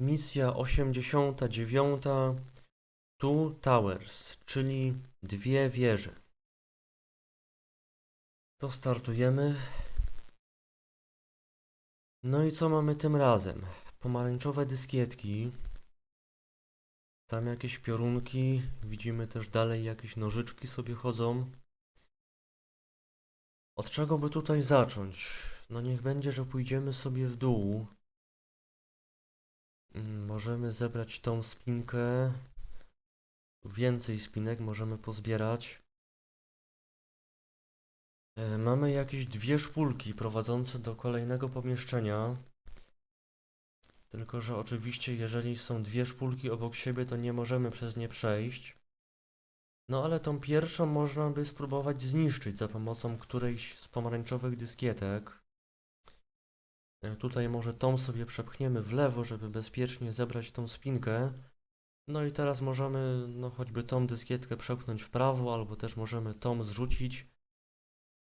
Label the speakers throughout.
Speaker 1: Misja 89. Two Towers, czyli dwie wieże. To startujemy. No i co mamy tym razem? Pomarańczowe dyskietki. Tam jakieś piorunki. Widzimy też dalej jakieś nożyczki sobie chodzą. Od czego by tutaj zacząć? No niech będzie, że pójdziemy sobie w dół. Możemy zebrać tą spinkę. Więcej spinek możemy pozbierać. E, Mamy jakieś dwie szpulki prowadzące do kolejnego pomieszczenia. Tylko, że oczywiście, jeżeli są dwie szpulki obok siebie, to nie możemy przez nie przejść. No ale tą pierwszą można by spróbować zniszczyć za pomocą którejś z pomarańczowych dyskietek. Tutaj może tą sobie przepchniemy w lewo, żeby bezpiecznie zebrać tą spinkę. No i teraz możemy, no choćby tą dyskietkę przepchnąć w prawo, albo też możemy tą zrzucić.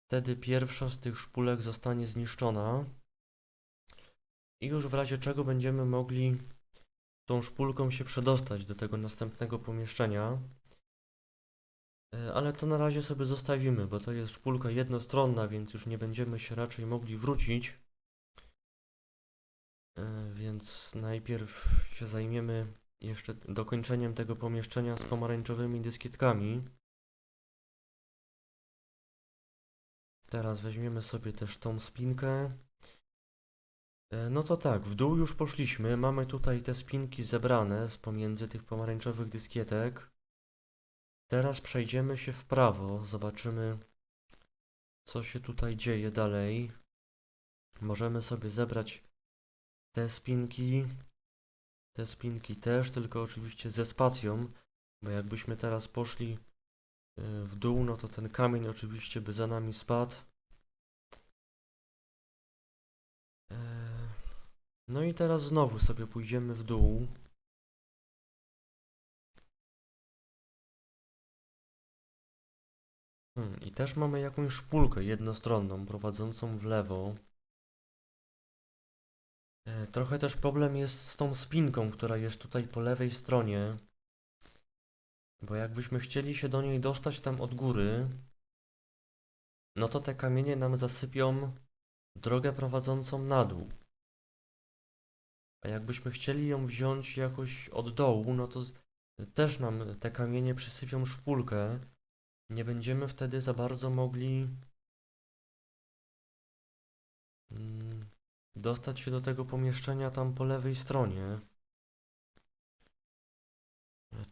Speaker 1: Wtedy pierwsza z tych szpulek zostanie zniszczona. I już w razie czego będziemy mogli tą szpulką się przedostać do tego następnego pomieszczenia. E, Ale to na razie sobie zostawimy, bo to jest szpulka jednostronna, więc już nie będziemy się raczej mogli wrócić. E, Więc najpierw się zajmiemy jeszcze dokończeniem tego pomieszczenia z pomarańczowymi dyskietkami. Teraz weźmiemy sobie też tą spinkę. E, No to tak, w dół już poszliśmy. Mamy tutaj te spinki zebrane z pomiędzy tych pomarańczowych dyskietek. Teraz przejdziemy się w prawo, zobaczymy co się tutaj dzieje dalej. Możemy sobie zebrać te spinki, te spinki też, tylko oczywiście ze spacją, bo jakbyśmy teraz poszli y, w dół, no to ten kamień oczywiście by za nami spadł. E, No i teraz znowu sobie pójdziemy w dół. Hmm, I też mamy jakąś szpulkę jednostronną prowadzącą w lewo. E, Trochę też problem jest z tą spinką, która jest tutaj po lewej stronie. Bo jakbyśmy chcieli się do niej dostać tam od góry, no to te kamienie nam zasypią drogę prowadzącą na dół. A jakbyśmy chcieli ją wziąć jakoś od dołu, no to też nam te kamienie przysypią szpulkę. Nie będziemy wtedy za bardzo mogli dostać się do tego pomieszczenia tam po lewej stronie.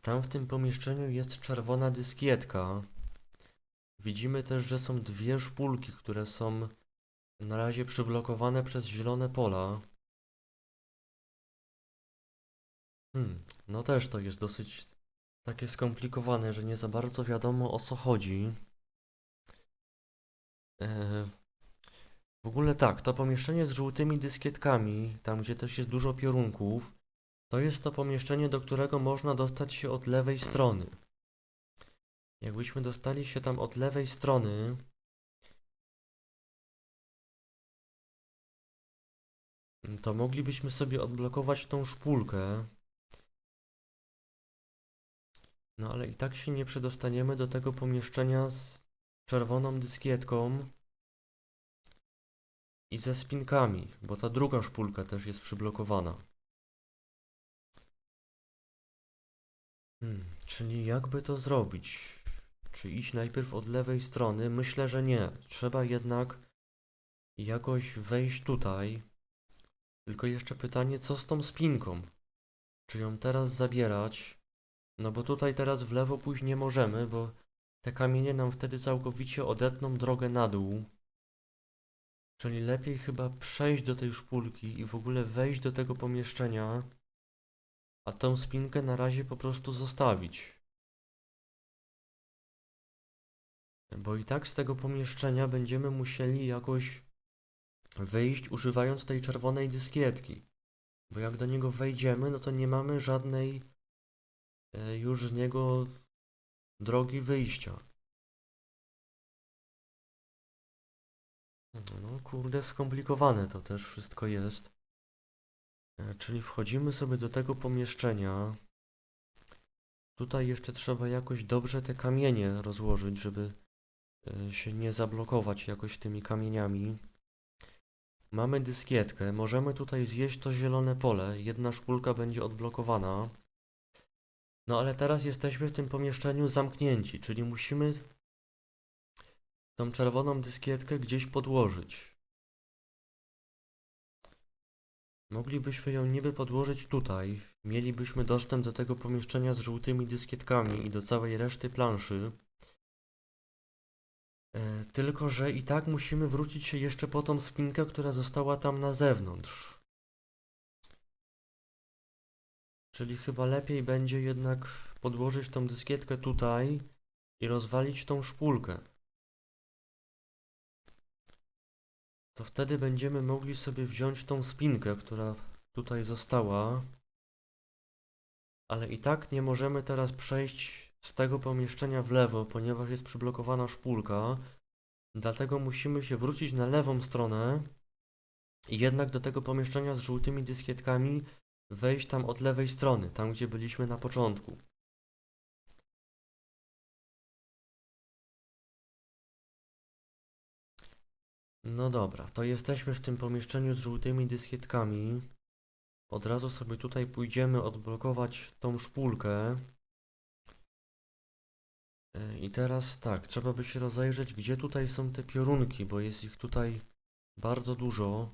Speaker 1: Tam w tym pomieszczeniu jest czerwona dyskietka. Widzimy też, że są dwie szpulki, które są na razie przyblokowane przez zielone pola. Hmm, no też to jest dosyć takie skomplikowane, że nie za bardzo wiadomo o co chodzi. E, w ogóle tak, to pomieszczenie z żółtymi dyskietkami, tam gdzie też jest dużo piorunków, to jest to pomieszczenie, do którego można dostać się od lewej strony. Jakbyśmy dostali się tam od lewej strony, to moglibyśmy sobie odblokować tą szpulkę. No ale i tak się nie przedostaniemy do tego pomieszczenia z czerwoną dyskietką i ze spinkami, bo ta druga szpulka też jest przyblokowana. Hmm, czyli jakby to zrobić? Czy iść najpierw od lewej strony? Myślę, że nie. Trzeba jednak jakoś wejść tutaj. Tylko jeszcze pytanie, co z tą spinką? Czy ją teraz zabierać? No bo tutaj teraz w lewo pójść nie możemy, bo te kamienie nam wtedy całkowicie odetną drogę na dół. Czyli lepiej chyba przejść do tej szpulki i w ogóle wejść do tego pomieszczenia, a tą spinkę na razie po prostu zostawić. Bo i tak z tego pomieszczenia będziemy musieli jakoś wyjść używając tej czerwonej dyskietki. Bo jak do niego wejdziemy, no to nie mamy żadnej e, już z niego drogi wyjścia. No kurde, skomplikowane to też wszystko jest. E, Czyli wchodzimy sobie do tego pomieszczenia. Tutaj jeszcze trzeba jakoś dobrze te kamienie rozłożyć, żeby e, się nie zablokować jakoś tymi kamieniami. Mamy dyskietkę, możemy tutaj zjeść to zielone pole, jedna szpulka będzie odblokowana. No ale teraz jesteśmy w tym pomieszczeniu zamknięci, czyli musimy tą czerwoną dyskietkę gdzieś podłożyć. Moglibyśmy ją niby podłożyć tutaj, mielibyśmy dostęp do tego pomieszczenia z żółtymi dyskietkami i do całej reszty planszy. E, tylko, że i tak musimy wrócić się jeszcze po tą spinkę, która została tam na zewnątrz. Czyli chyba lepiej będzie jednak podłożyć tą dyskietkę tutaj i rozwalić tą szpulkę. To wtedy będziemy mogli sobie wziąć tą spinkę, która tutaj została. Ale i tak nie możemy teraz przejść z tego pomieszczenia w lewo, ponieważ jest przyblokowana szpulka. Dlatego musimy się wrócić na lewą stronę i jednak do tego pomieszczenia z żółtymi dyskietkami wejść tam od lewej strony, tam gdzie byliśmy na początku. No dobra, to jesteśmy w tym pomieszczeniu z żółtymi dyskietkami. Od razu sobie tutaj pójdziemy odblokować tą szpulkę. E, I teraz tak, trzeba by się rozejrzeć, gdzie tutaj są te piorunki, bo jest ich tutaj bardzo dużo.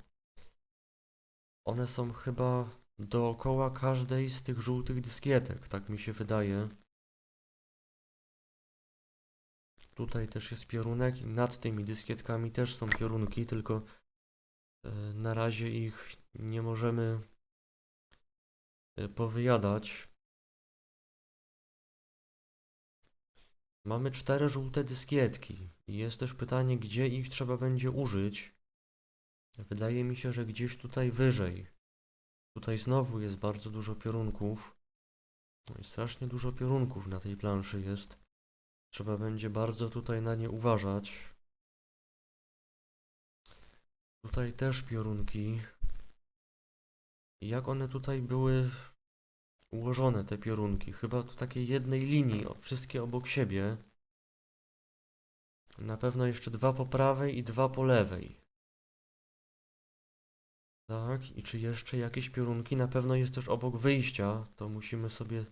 Speaker 1: One są chyba dookoła każdej z tych żółtych dyskietek, tak mi się wydaje. Tutaj też jest piorunek nad tymi dyskietkami też są piorunki, tylko e, na razie ich nie możemy e, powyjadać. Mamy cztery żółte dyskietki i jest też pytanie, gdzie ich trzeba będzie użyć. Wydaje mi się, że gdzieś tutaj wyżej. Tutaj znowu jest bardzo dużo piorunków. No i strasznie dużo piorunków na tej planszy jest. Trzeba będzie bardzo tutaj na nie uważać. Tutaj też piorunki. Jak one tutaj były ułożone, te piorunki? Chyba w takiej jednej linii, wszystkie obok siebie. Na pewno jeszcze dwa po prawej i dwa po lewej. Tak, i czy jeszcze jakieś piorunki? Na pewno jest też obok wyjścia, to musimy sobie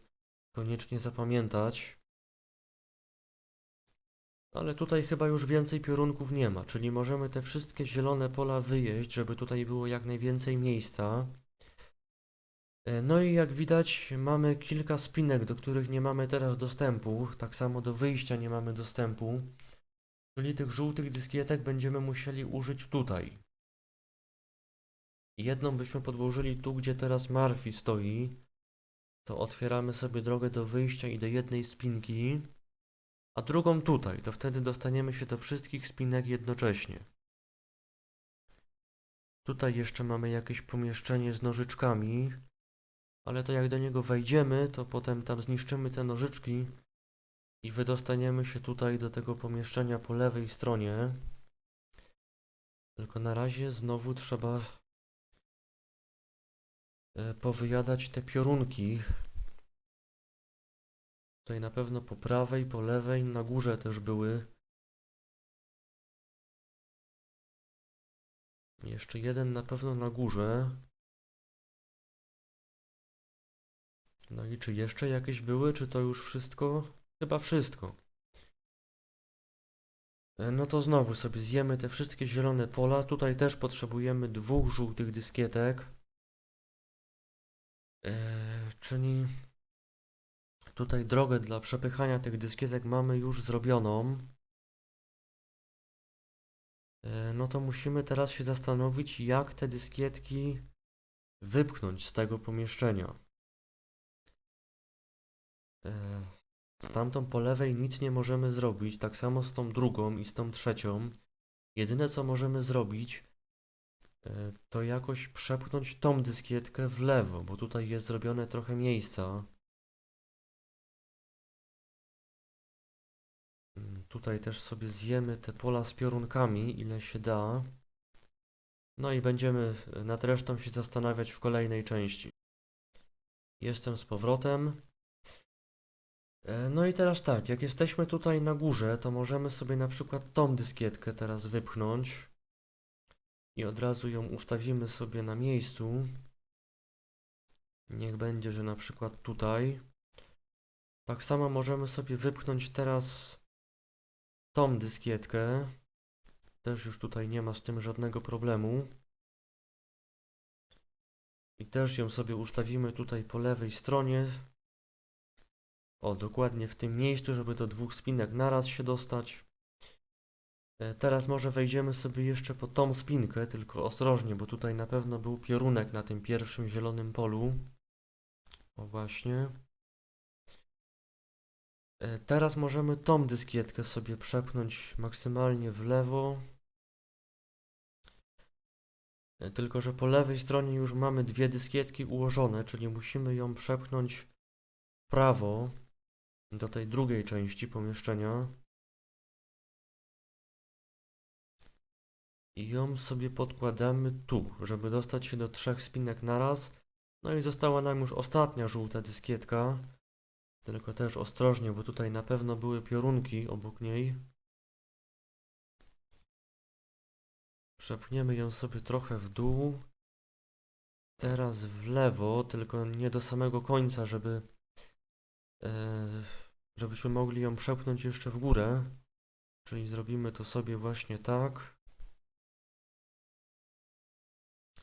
Speaker 1: koniecznie zapamiętać. Ale tutaj chyba już więcej piorunków nie ma, czyli możemy te wszystkie zielone pola wyjeść, żeby tutaj było jak najwięcej miejsca. E, No i jak widać mamy kilka spinek, do których nie mamy teraz dostępu, tak samo do wyjścia nie mamy dostępu. Czyli tych żółtych dyskietek będziemy musieli użyć tutaj. Jedną byśmy podłożyli tu, gdzie teraz Marfi stoi. To otwieramy sobie drogę do wyjścia i do jednej spinki. A drugą tutaj, to wtedy dostaniemy się do wszystkich spinek jednocześnie. Tutaj jeszcze mamy jakieś pomieszczenie z nożyczkami, ale to jak do niego wejdziemy, to potem tam zniszczymy te nożyczki i wydostaniemy się tutaj do tego pomieszczenia po lewej stronie. Tylko na razie znowu trzeba e, powyjadać te piorunki. Tutaj na pewno po prawej, po lewej, na górze też były. Jeszcze jeden na pewno na górze. No i czy jeszcze jakieś były, czy to już wszystko? Chyba wszystko. E, No to znowu sobie zjemy te wszystkie zielone pola. Tutaj też potrzebujemy dwóch żółtych dyskietek. Eee, czyli tutaj drogę dla przepychania tych dyskietek mamy już zrobioną. E, No to musimy teraz się zastanowić, jak te dyskietki wypchnąć z tego pomieszczenia. E, Z tamtą po lewej nic nie możemy zrobić, tak samo z tą drugą i z tą trzecią. Jedyne co możemy zrobić, e, to jakoś przepchnąć tą dyskietkę w lewo, bo tutaj jest zrobione trochę miejsca. Tutaj też sobie zjemy te pola z piorunkami, ile się da. No i będziemy nad resztą się zastanawiać w kolejnej części. Jestem z powrotem. E, No i teraz tak, jak jesteśmy tutaj na górze, to możemy sobie na przykład tą dyskietkę teraz wypchnąć i od razu ją ustawimy sobie na miejscu. Niech będzie, że na przykład tutaj. Tak samo możemy sobie wypchnąć teraz tą dyskietkę. Też już tutaj nie ma z tym żadnego problemu. I też ją sobie ustawimy tutaj po lewej stronie. O, dokładnie w tym miejscu, żeby do dwóch spinek naraz się dostać. E, Teraz może wejdziemy sobie jeszcze po tą spinkę, tylko ostrożnie, bo tutaj na pewno był piorunek na tym pierwszym zielonym polu. O właśnie. E, Teraz możemy tą dyskietkę sobie przepchnąć maksymalnie w lewo. E, Tylko, że po lewej stronie już mamy dwie dyskietki ułożone, czyli musimy ją przepchnąć w prawo do tej drugiej części pomieszczenia. I ją sobie podkładamy tu, żeby dostać się do trzech spinek naraz. No i została nam już ostatnia żółta dyskietka. Tylko też ostrożnie, bo tutaj na pewno były piorunki obok niej. Przepchniemy ją sobie trochę w dół. Teraz w lewo, tylko nie do samego końca, żeby e, żebyśmy mogli ją przepchnąć jeszcze w górę. Czyli zrobimy to sobie właśnie tak.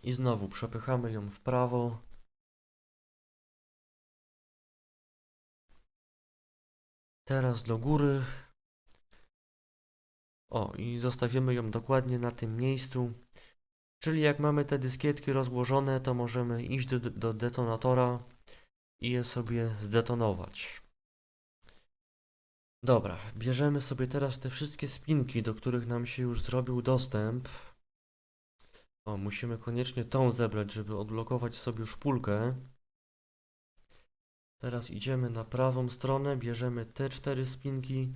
Speaker 1: I znowu przepychamy ją w prawo. Teraz do góry. O, i zostawimy ją dokładnie na tym miejscu. Czyli jak mamy te dyskietki rozłożone, to możemy iść do, do detonatora i je sobie zdetonować. Dobra, bierzemy sobie teraz te wszystkie spinki, do których nam się już zrobił dostęp. O, musimy koniecznie tą zebrać, żeby odblokować sobie szpulkę. Teraz idziemy na prawą stronę, bierzemy te cztery spinki.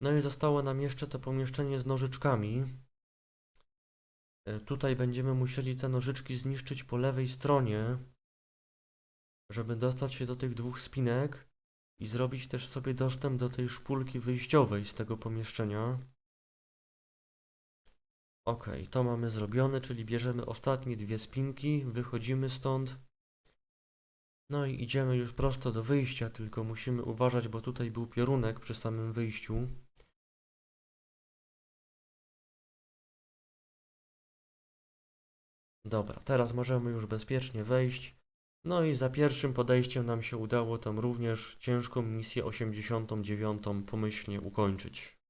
Speaker 1: No i zostało nam jeszcze to pomieszczenie z nożyczkami. E, Tutaj będziemy musieli te nożyczki zniszczyć po lewej stronie, żeby dostać się do tych dwóch spinek i zrobić też sobie dostęp do tej szpulki wyjściowej z tego pomieszczenia. Ok, to mamy zrobione, czyli bierzemy ostatnie dwie spinki, wychodzimy stąd. No i idziemy już prosto do wyjścia, tylko musimy uważać, bo tutaj był piorunek przy samym wyjściu. Dobra, teraz możemy już bezpiecznie wejść. No i za pierwszym podejściem nam się udało tam również ciężką misję 89 pomyślnie ukończyć.